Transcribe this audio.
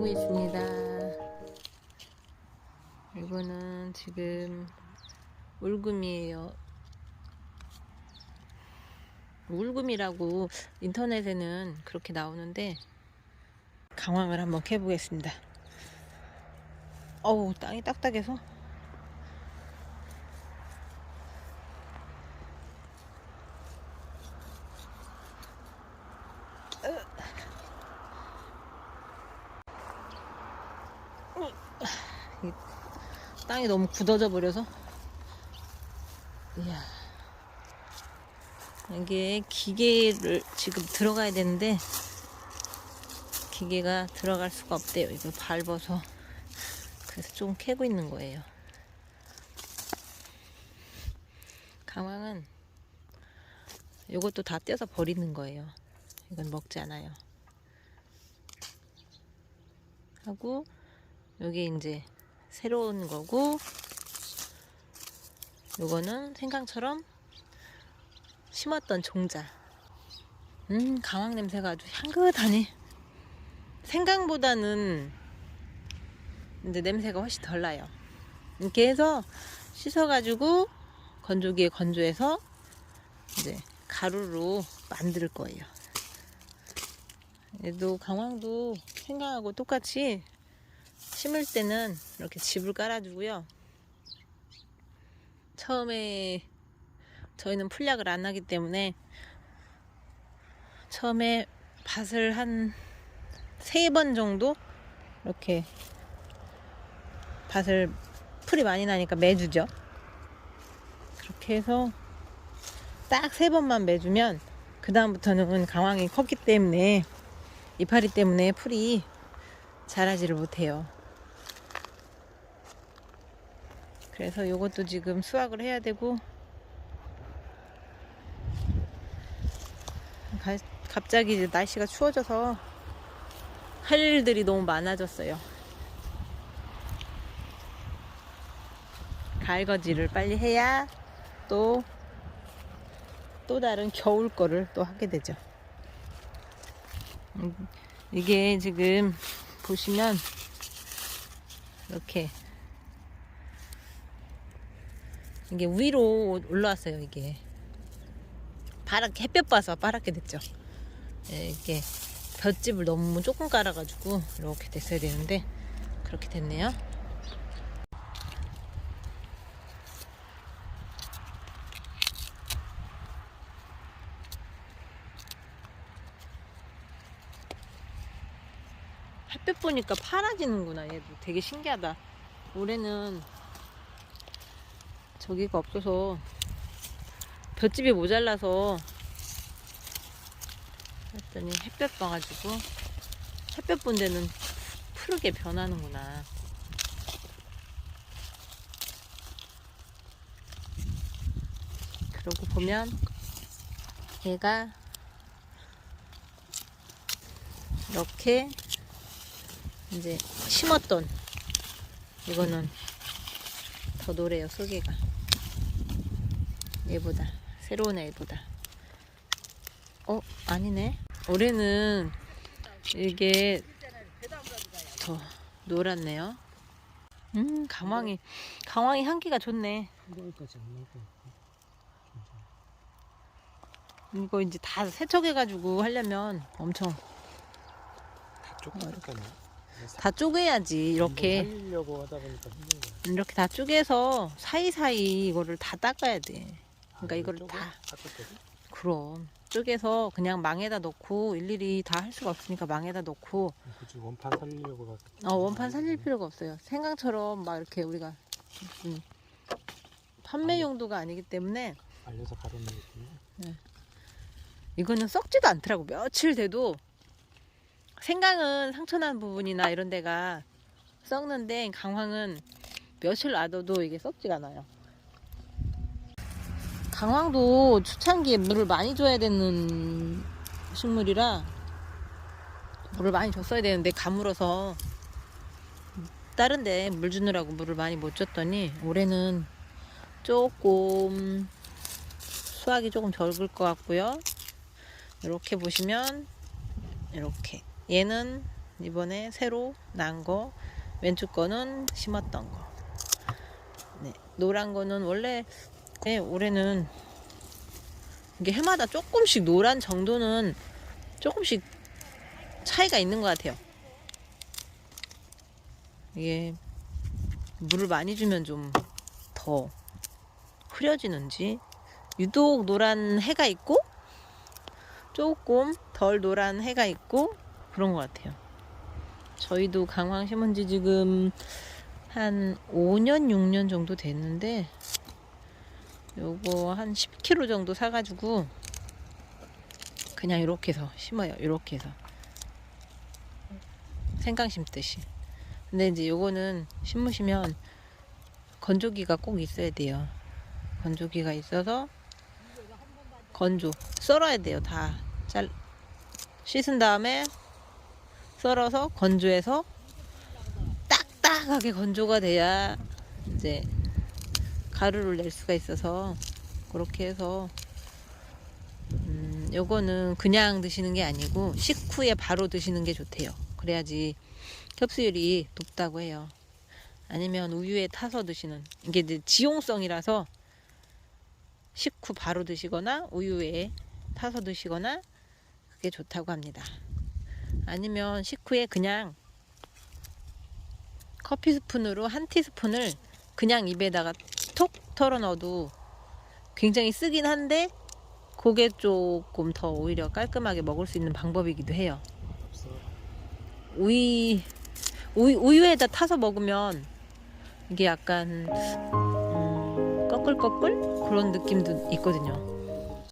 캐고 있습니다. 이거는 지금 울금이에요. 울금이라고 인터넷에는 그렇게 나오는데 강황을 한번 캐보겠습니다. 어우 땅이 딱딱해서 이 땅이 너무 굳어져 버려서. 이야. 이게 기계를 지금 들어가야 되는데 기계가 들어갈 수가 없대요. 이거 밟아서. 그래서 좀 캐고 있는 거예요. 강황은 이것도 다 떼서 버리는 거예요. 이건 먹지 않아요. 하고 여기 이제 새로운 거고 요거는 생강처럼 심었던 종자. 음 강황 냄새가 아주 향긋하네. 생강보다는 이제 냄새가 훨씬 덜 나요. 이렇게 해서 씻어가지고 건조기에 건조해서 이제 가루로 만들 거예요. 얘도 강황도 생강하고 똑같이 심을 때는 이렇게 집을 깔아주고요. 처음에 저희는 풀약을 안 하기 때문에 처음에 밭을 한 세 번 정도 이렇게 밭을 풀이 많이 나니까 매주죠. 그렇게 해서 딱 세 번만 매주면 그 다음부터는 강황이 컸기 때문에 이파리 때문에 풀이 자라지를 못해요. 그래서 요것도 지금 수확을 해야 되고 가- 갑자기 이제 날씨가 추워져서 할 일들이 너무 많아졌어요. 갈거지를 빨리 해야 또, 또 다른 겨울 거를 또 하게 되죠. 음, 이게 지금 보시면 이렇게 이게 위로 올라왔어요 이게. 파랗게 햇볕 봐서 파랗게 됐죠. 예, 이게 볏집을 너무 조금 깔아가지고 이렇게 됐어야 되는데 그렇게 됐네요. 햇볕 보니까 파라지는구나. 얘도 되게 신기하다. 올해는 저기가 없어서 볏집이 모자라서 했더니 햇볕 봐가지고 햇볕 본 데는 푸르게 변하는구나. 그러고 보면 얘가 이렇게 이제 심었던 이거는 더 노래요 소개가 얘보다. 새로운 애보다. 어 아니네. 올해는 이게 더 노랗네요. 음 강황이 강황이 향기가 좋네. 이거 이제 다 세척해가지고 하려면 엄청 다 쪼개야지 이렇게. 이렇게 다 쪼개서 사이사이 이거를 다 닦아야 돼 그러니까 아, 이거를 쪼개? 다? 그럼 쪼개서 그냥 망에다 넣고 일일이 다 할 수가 없으니까 망에다 넣고 굳이 원판 살리려고 막. 어, 원판 살릴 필요가 없어요. 생강처럼 막 이렇게 우리가 무슨 판매 용도가 아니기 때문에 알려서 가려는 느낌이야. 이거는 썩지도 않더라고. 며칠 돼도 생강은 상처난 부분이나 이런 데가 썩는데 강황은 며칠 놔둬도 이게 썩지가 않아요. 강황도 초창기에 물을 많이 줘야 되는 식물이라 물을 많이 줬어야 되는데 가물어서 다른데 물 주느라고 물을 많이 못 줬더니 올해는 조금 수확이 조금 적을 것 같고요. 이렇게 보시면 이렇게 얘는 이번에 새로 난 거 왼쪽 거는 심었던 거 네, 노란 거는 원래 네, 올해는 이게 해마다 조금씩 노란 정도는 조금씩 차이가 있는 것 같아요 이게 물을 많이 주면 좀 더 흐려지는지 유독 노란 해가 있고 조금 덜 노란 해가 있고 그런 것 같아요. 저희도 강황 심은 지 지금 한 5년, 6년 정도 됐는데 요거 한 10kg 정도 사가지고 그냥 이렇게 해서 심어요. 이렇게 해서 생강 심듯이. 근데 이제 요거는 심으시면 건조기가 꼭 있어야 돼요. 건조기가 있어서 건조 썰어야 돼요. 다 잘 씻은 다음에 썰어서 건조해서 딱딱하게 건조가 돼야 이제 가루를 낼 수가 있어서 그렇게 해서 음, 요거는 그냥 드시는 게 아니고 식후에 바로 드시는 게 좋대요. 그래야지 흡수율이 높다고 해요. 아니면 우유에 타서 드시는 이게 이제 지용성이라서 식후 바로 드시거나 우유에 타서 드시거나 그게 좋다고 합니다. 아니면 식후에 그냥 커피 스푼으로 한 티스푼을 그냥 입에다가 톡 털어 넣어도 굉장히 쓰긴 한데 그게 조금 더 오히려 깔끔하게 먹을 수 있는 방법이기도 해요. 우유, 우유 우유에다 타서 먹으면 이게 약간 음, 꺼끌꺼끌 그런 느낌도 있거든요.